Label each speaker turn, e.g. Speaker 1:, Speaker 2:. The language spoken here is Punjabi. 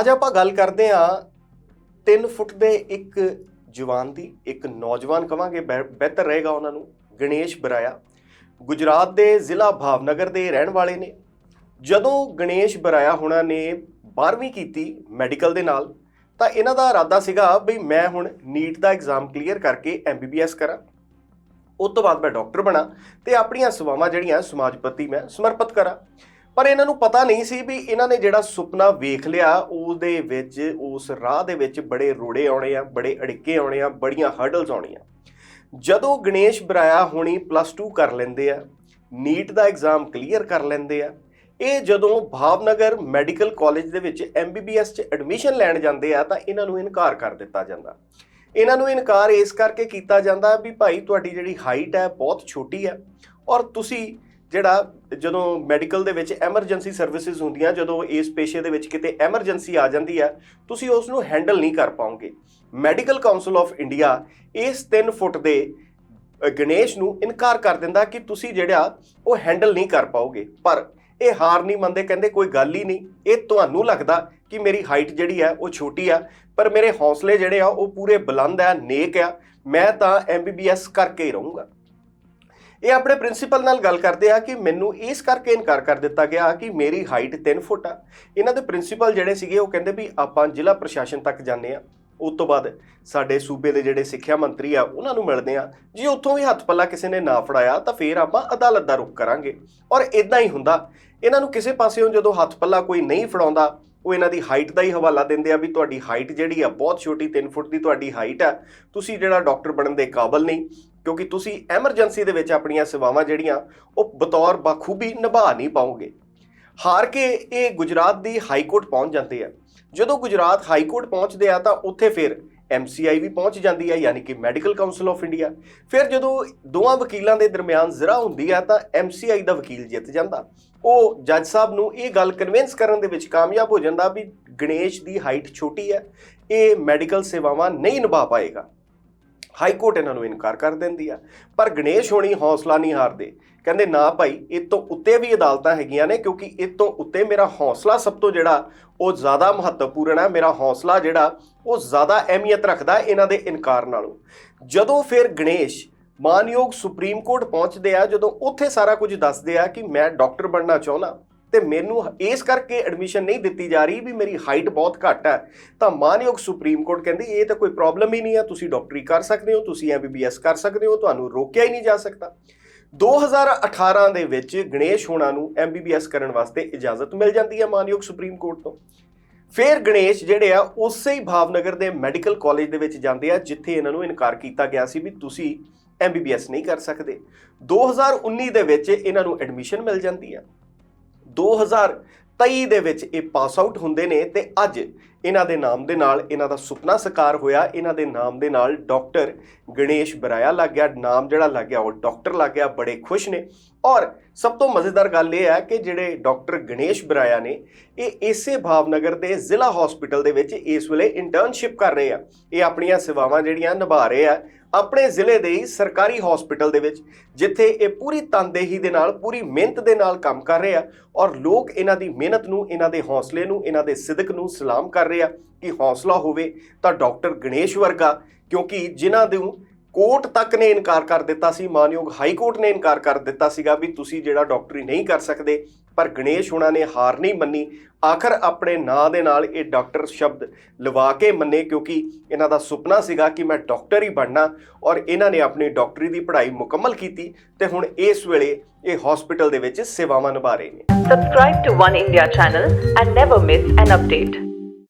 Speaker 1: ਅੱਜ ਆਪਾਂ ਗੱਲ ਕਰਦੇ ਹਾਂ 3 ਫੁੱਟ ਦੇ ਇੱਕ ਜਵਾਨ ਦੀ, ਇੱਕ ਨੌਜਵਾਨ ਕਵਾਂਗੇ ਬਿਹਤਰ ਰਹੇਗਾ ਉਹਨਾਂ ਨੂੰ, ਗਣੇਸ਼ ਬਰਾਇਆ। ਗੁਜਰਾਤ ਦੇ ਜ਼ਿਲ੍ਹਾ ਭਾਵਨਗਰ ਦੇ ਰਹਿਣ ਵਾਲੇ ਨੇ। ਜਦੋਂ ਗਣੇਸ਼ ਬਰਾਇਆ ਹੁਣਾਂ ਨੇ 12ਵੀਂ ਕੀਤੀ ਮੈਡੀਕਲ ਦੇ ਨਾਲ, ਤਾਂ ਇਹਨਾਂ ਦਾ ਇਰਾਦਾ ਸੀਗਾ ਵੀ ਮੈਂ ਹੁਣ ਨੀਟ ਦਾ ਐਗਜ਼ਾਮ ਕਲੀਅਰ ਕਰਕੇ ਐਮਬੀਬੀਐਸ ਕਰਾਂ। ਉਸ ਤੋਂ ਬਾਅਦ ਮੈਂ ਡਾਕਟਰ ਬਣਾ ਤੇ ਆਪਣੀਆਂ ਸੇਵਾਵਾਂ ਜਿਹੜੀਆਂ ਸਮਾਜ ਪ੍ਰਤੀ ਮੈਂ ਸਮਰਪਿਤ ਕਰਾਂ। ਪਰ ਇਹਨਾਂ ਨੂੰ ਪਤਾ ਨਹੀਂ ਸੀ ਵੀ ਇਹਨਾਂ ਨੇ ਜਿਹੜਾ ਸੁਪਨਾ ਵੇਖ ਲਿਆ, ਉਹਦੇ ਵਿੱਚ, ਉਸ ਰਾਹ ਦੇ ਵਿੱਚ ਬੜੇ ਰੋੜੇ ਆਉਣੇ ਆ, ਬੜੇ ਅੜਿੱਕੇ ਆਉਣੇ ਆ, ਬੜੀਆਂ ਹਰਡਲਸ ਆਉਣੀਆਂ। ਜਦੋਂ ਗਣੇਸ਼ ਬਰਾਇਆ ਹੋਣੀ ਪਲੱਸ 2 ਕਰ ਲੈਂਦੇ ਆ ਨੀਟ ਦਾ ਐਗਜ਼ਾਮ ਕਲੀਅਰ ਕਰ ਲੈਂਦੇ ਆ, ਇਹ ਜਦੋਂ ਭਾਵਨਗਰ ਮੈਡੀਕਲ ਕਾਲਜ ਦੇ ਵਿੱਚ ਐਮਬੀਬੀਐਸ 'ਚ ਐਡਮਿਸ਼ਨ ਲੈਣ ਜਾਂਦੇ ਆ, ਤਾਂ ਇਹਨਾਂ ਨੂੰ ਇਨਕਾਰ ਕਰ ਦਿੱਤਾ ਜਾਂਦਾ। ਇਹਨਾਂ ਨੂੰ ਇਨਕਾਰ ਇਸ ਕਰਕੇ ਕੀਤਾ ਜਾਂਦਾ ਵੀ ਭਾਈ ਤੁਹਾਡੀ ਜਿਹੜੀ ਹਾਈਟ ਹੈ ਬਹੁਤ ਛੋਟੀ ਹੈ ਔਰ ਤੁਸੀਂ ਜਿਹੜਾ ਜਦੋਂ ਮੈਡੀਕਲ ਦੇ ਵਿੱਚ ਐਮਰਜੈਂਸੀ ਸਰਵਿਸਿਜ਼ ਹੁੰਦੀਆਂ, ਜਦੋਂ ਇਸ ਪੇਸ਼ੇ ਦੇ ਵਿੱਚ ਕਿਤੇ ਐਮਰਜੈਂਸੀ ਆ ਜਾਂਦੀ ਹੈ ਤੁਸੀਂ ਉਸ ਨੂੰ ਹੈਂਡਲ ਨਹੀਂ ਕਰ ਪਾਓਗੇ। ਮੈਡੀਕਲ ਕਾਉਂਸਲ ਆਫ ਇੰਡੀਆ ਇਸ 3 ਫੁੱਟ ਦੇ ਗਣੇਸ਼ ਨੂੰ ਇਨਕਾਰ ਕਰ ਦਿੰਦਾ ਕਿ ਤੁਸੀਂ ਜਿਹੜਾ, ਉਹ ਹੈਂਡਲ ਨਹੀਂ ਕਰ ਪਾਓਗੇ। ਪਰ ਇਹ ਹਾਰ ਨਹੀਂ ਮੰਨਦੇ, ਕਹਿੰਦੇ ਕੋਈ ਗੱਲ ਹੀ ਨਹੀਂ। ਇਹ ਤੁਹਾਨੂੰ ਲੱਗਦਾ ਕਿ ਮੇਰੀ ਹਾਈਟ ਜਿਹੜੀ ਹੈ ਉਹ ਛੋਟੀ ਆ, ਪਰ ਮੇਰੇ ਹੌਸਲੇ ਜਿਹੜੇ ਆ, ਉਹ ਪੂਰੇ ਬੁਲੰਦ ਆ, ਨੇਕ ਆ। ਮੈਂ ਤਾਂ ਐਮਬੀਬੀਐਸ ਕਰਕੇ ਹੀ ਰਹੂੰਗਾ। ਇਹ ਆਪਣੇ ਪ੍ਰਿੰਸੀਪਲ ਨਾਲ ਗੱਲ ਕਰਦੇ ਆ ਕਿ ਮੈਨੂੰ ਇਸ ਕਰਕੇ ਇਨਕਾਰ ਕਰ ਦਿੱਤਾ ਗਿਆ ਕਿ ਮੇਰੀ ਹਾਈਟ 3 ਫੁੱਟ ਆ। ਇਹਨਾਂ ਦੇ ਪ੍ਰਿੰਸੀਪਲ ਜਿਹੜੇ ਸੀਗੇ, ਉਹ ਕਹਿੰਦੇ ਵੀ ਆਪਾਂ ਜ਼ਿਲ੍ਹਾ ਪ੍ਰਸ਼ਾਸਨ ਤੱਕ ਜਾਂਦੇ ਆ। ਉਸ ਤੋਂ ਬਾਅਦ ਸਾਡੇ ਸੂਬੇ ਦੇ ਜਿਹੜੇ ਸਿੱਖਿਆ ਮੰਤਰੀ ਆ, ਉਹਨਾਂ ਨੂੰ ਮਿਲਦੇ ਆ। ਜੇ ਉੱਥੋਂ ਵੀ ਹੱਥ ਪੱਲਾ ਕਿਸੇ ਨੇ ਨਾ ਫੜਾਇਆ, ਤਾਂ ਫੇਰ ਆਪਾਂ ਅਦਾਲਤ ਦਾ ਰੁਖ ਕਰਾਂਗੇ। ਔਰ ਇਦਾਂ ਹੀ ਹੁੰਦਾ। ਇਹਨਾਂ ਨੂੰ ਕਿਸੇ ਪਾਸਿਓਂ ਜਦੋਂ ਹੱਥ ਪੱਲਾ ਕੋਈ ਨਹੀਂ ਫੜਾਉਂਦਾ, ਉਹ ਇਹਨਾਂ ਦੀ ਹਾਈਟ ਦਾ ਹੀ ਹਵਾਲਾ ਦਿੰਦੇ ਆ ਵੀ ਤੁਹਾਡੀ ਹਾਈਟ ਜਿਹੜੀ ਆ, ਬਹੁਤ ਛੋਟੀ 3 ਫੁੱਟ ਦੀ ਤੁਹਾਡੀ ਹਾਈਟ ਆ। ਤੁਸੀਂ ਜਿਹੜਾ ਡਾਕਟਰ ਬਣਨ ਦੇ ਕਾਬਲ ਨਹੀਂ। ਕਿਉਂਕਿ ਤੁਸੀਂ ਐਮਰਜੈਂਸੀ ਦੇ ਵਿੱਚ ਆਪਣੀਆਂ ਸੇਵਾਵਾਂ ਜਿਹੜੀਆਂ, ਉਹ ਬਤੌਰ ਬਾਖੂਬੀ ਨਿਭਾ ਨਹੀਂ ਪਾਓਗੇ। ਹਾਰ ਕੇ ਇਹ ਗੁਜਰਾਤ ਦੀ ਹਾਈ ਕੋਰਟ ਪਹੁੰਚ ਜਾਂਦੇ ਆ। ਜਦੋਂ ਗੁਜਰਾਤ ਹਾਈ ਕੋਰਟ ਪਹੁੰਚਦੇ ਆ ਤਾਂ ਉੱਥੇ ਫਿਰ MCI ਵੀ ਪਹੁੰਚ ਜਾਂਦੀ ਹੈ ਯਾਨੀ ਕਿ ਮੈਡੀਕਲ ਕਾਉਂਸਲ ਆਫ ਇੰਡੀਆ। ਫਿਰ ਜਦੋਂ ਦੋਵਾਂ ਵਕੀਲਾਂ ਦੇ ਦਰਮਿਆਨ ਜ਼ਰਾ ਹੁੰਦੀ ਆ ਤਾਂ MCI ਦਾ ਵਕੀਲ ਜਿੱਤ ਜਾਂਦਾ। ਉਹ ਜੱਜ ਸਾਹਿਬ ਨੂੰ ਇਹ ਗੱਲ ਕਨਵਿੰਸ ਕਰਨ ਦੇ ਵਿੱਚ ਕਾਮਯਾਬ ਹੋ ਜਾਂਦਾ ਵੀ ਗਣੇਸ਼ ਦੀ ਹਾਈਟ ਛੋਟੀ ਹੈ ਇਹ ਮੈਡੀਕਲ ਸੇਵਾਵਾਂ ਨਹੀਂ ਨਿਭਾ ਪਾਏਗਾ। ਹਾਈ ਕੋਰਟ ਇਹਨਾਂ ਨੂੰ ਇਨਕਾਰ ਕਰ ਦਿੰਦੀ ਆ। ਪਰ ਗਣੇਸ਼ ਹੋਣੀ ਹੌਸਲਾ ਨਹੀਂ ਹਾਰਦੇ। ਕਹਿੰਦੇ, ਨਾ ਭਾਈ, ਇਹ ਤੋਂ ਉੱਤੇ ਵੀ ਅਦਾਲਤਾਂ ਹੈਗੀਆਂ ਨੇ ਕਿਉਂਕਿ ਇਹ ਤੋਂ ਉੱਤੇ ਮੇਰਾ ਹੌਸਲਾ ਸਭ ਤੋਂ ਜਿਹੜਾ ਉਹ ਜ਼ਿਆਦਾ ਮਹੱਤਵਪੂਰਨ ਹੈ ਮੇਰਾ ਹੌਸਲਾ ਜਿਹੜਾ ਉਹ ਜ਼ਿਆਦਾ ਅਹਿਮੀਅਤ ਰੱਖਦਾ ਇਹਨਾਂ ਦੇ ਇਨਕਾਰ ਨਾਲੋਂ। ਜਦੋਂ ਫਿਰ ਗਣੇਸ਼ ਮਾਨਯੋਗ ਸੁਪਰੀਮ ਕੋਰਟ ਪਹੁੰਚਦੇ ਆ, ਜਦੋਂ ਉੱਥੇ ਸਾਰਾ ਕੁਝ ਦੱਸਦੇ ਆ ਕਿ ਮੈਂ ਡਾਕਟਰ ਬਣਨਾ ਚਾਹੁੰਦਾ ਤੇ ਮੈਨੂੰ ਇਸ ਕਰਕੇ ਐਡਮਿਸ਼ਨ ਨਹੀਂ ਦਿੱਤੀ ਜਾ ਰਹੀ ਵੀ ਮੇਰੀ ਹਾਈਟ ਬਹੁਤ ਘੱਟ ਹੈ। ਤਾਂ ਮਾਨਯੋਗ ਸੁਪਰੀਮ ਕੋਰਟ ਕਹਿੰਦੀ, ਇਹ ਤਾਂ ਕੋਈ ਪ੍ਰੋਬਲਮ ਹੀ ਨਹੀਂ ਹੈ, ਤੁਸੀਂ ਡਾਕਟਰੀ ਕਰ ਸਕਦੇ ਹੋ, ਤੁਸੀਂ ਐਮਬੀਬੀਐਸ ਕਰ ਸਕਦੇ ਹੋ, ਤੁਹਾਨੂੰ ਰੋਕਿਆ ਹੀ ਨਹੀਂ ਜਾ ਸਕਦਾ। 2018 ਦੇ ਵਿੱਚ ਗਣੇਸ਼ ਹੋਣਾ ਨੂੰ ਐਮਬੀਬੀਐਸ ਕਰਨ ਵਾਸਤੇ ਇਜਾਜ਼ਤ ਮਿਲ ਜਾਂਦੀ ਹੈ ਮਾਨਯੋਗ ਸੁਪਰੀਮ ਕੋਰਟ ਤੋਂ। ਫਿਰ ਗਣੇਸ਼ ਜਿਹੜੇ ਆ, ਉਸੇ ਹੀ ਭਾਵਨਗਰ ਦੇ ਮੈਡੀਕਲ ਕਾਲਜ ਦੇ ਵਿੱਚ ਜਾਂਦੇ ਆ, ਜਿੱਥੇ ਇਹਨਾਂ ਨੂੰ ਇਨਕਾਰ ਕੀਤਾ ਗਿਆ ਸੀ ਵੀ ਤੁਸੀਂ ਐਮਬੀਬੀਐਸ ਨਹੀਂ ਕਰ ਸਕਦੇ। 2019 ਦੇ ਵਿੱਚ ਇਹਨਾਂ ਨੂੰ ਐਡਮਿਸ਼ਨ ਮਿਲ ਜਾਂਦੀ ਆ 2023 ਦੇ ਵਿੱਚ ਇਹ ਪਾਸ ਆਊਟ ਹੁੰਦੇ ਨੇ ਤੇ ਅੱਜ ਇਹਨਾਂ ਦੇ ਨਾਮ ਦੇ ਨਾਲ ਇਹਨਾਂ ਦਾ ਸੁਪਨਾ ਸਾਕਾਰ ਹੋਇਆ। ਇਹਨਾਂ ਦੇ ਨਾਮ ਦੇ ਨਾਲ ਡਾਕਟਰ ਗਣੇਸ਼ ਬਰਾਇਆ ਲੱਗ ਗਿਆ। ਨਾਮ ਜਿਹੜਾ ਲੱਗ ਗਿਆ ਉਹ ਡਾਕਟਰ ਲੱਗ ਗਿਆ। ਬੜੇ ਖੁਸ਼ ਨੇ। ਔਰ ਸਭ ਤੋਂ ਮਜ਼ੇਦਾਰ ਗੱਲ ਇਹ ਹੈ ਕਿ ਜਿਹੜੇ ਡਾਕਟਰ ਗਣੇਸ਼ ਬਰਾਇਆ ਨੇ, ਇਹ ਇਸੇ ਭਾਵਨਗਰ ਦੇ ਜ਼ਿਲ੍ਹਾ ਹਸਪੀਟਲ ਦੇ ਵਿੱਚ ਇਸ ਵੇਲੇ ਇੰਟਰਨਸ਼ਿਪ ਕਰ ਰਹੇ ਆ। ਇਹ ਆਪਣੀਆਂ ਸੇਵਾਵਾਂ ਜਿਹੜੀਆਂ ਨਿਭਾ ਰਹੇ ਆ। ਆਪਣੇ ਜ਼ਿਲ੍ਹੇ ਦੇ ਹੀ ਸਰਕਾਰੀ ਹਸਪੀਟਲ ਦੇ ਵਿੱਚ, ਜਿੱਥੇ ਇਹ ਪੂਰੀ ਤਨਦੇਹੀ ਦੇ ਨਾਲ, ਪੂਰੀ ਮਿਹਨਤ ਦੇ ਨਾਲ ਕੰਮ ਕਰ ਰਹੇ ਆ ਔਰ ਲੋਕ ਇਹਨਾਂ ਦੀ ਮਿਹਨਤ ਨੂੰ, ਇਹਨਾਂ ਦੇ ਹੌਸਲੇ ਨੂੰ, ਇਹਨਾਂ ਦੇ ਸਿਦਕ ਨੂੰ ਸਲਾਮ ਕਰ ਰਹੇ ਆ ਕਿ ਹੌਸਲਾ ਹੋਵੇ ਤਾਂ ਡਾਕਟਰ ਗਣੇਸ਼ ਵਰਗਾ, ਕਿਉਂਕਿ ਜਿਨ੍ਹਾਂ ਨੂੰ ਕੋਰਟ ਤੱਕ ਨੇ ਇਨਕਾਰ ਕਰ ਦਿੱਤਾ ਸੀ, ਮਾਨਯੋਗ ਹਾਈ ਕੋਰਟ ਨੇ ਇਨਕਾਰ ਕਰ ਦਿੱਤਾ ਸੀਗਾ ਵੀ ਤੁਸੀਂ ਜਿਹੜਾ ਡਾਕਟਰੀ ਨਹੀਂ ਕਰ ਸਕਦੇ, ਪਰ ਗਣੇਸ਼ ਹੁਣਾਂ ਨੇ ਹਾਰ ਨਹੀਂ ਮੰਨੀ ਆਖਰ ਆਪਣੇ ਨਾਂ ਦੇ ਨਾਲ ਇਹ ਡਾਕਟਰ ਸ਼ਬਦ ਲਵਾ ਕੇ ਮੰਨੇ ਕਿਉਂਕਿ ਇਹਨਾਂ ਦਾ ਸੁਪਨਾ ਸੀਗਾ ਕਿ ਮੈਂ ਡਾਕਟਰ ਹੀ ਬਣਨਾ ਔਰ ਇਹਨਾਂ ਨੇ ਆਪਣੀ ਡਾਕਟਰੀ ਦੀ ਪੜ੍ਹਾਈ ਮੁਕੰਮਲ ਕੀਤੀ ਤੇ ਹੁਣ ਇਸ ਵੇਲੇ ਇਹ ਹਸਪੀਟਲ ਦੇ ਵਿੱਚ ਸੇਵਾਵਾਂ ਨਿਭਾ ਰਹੇ ਨੇ
Speaker 2: subscribe to One India channel and never miss an update.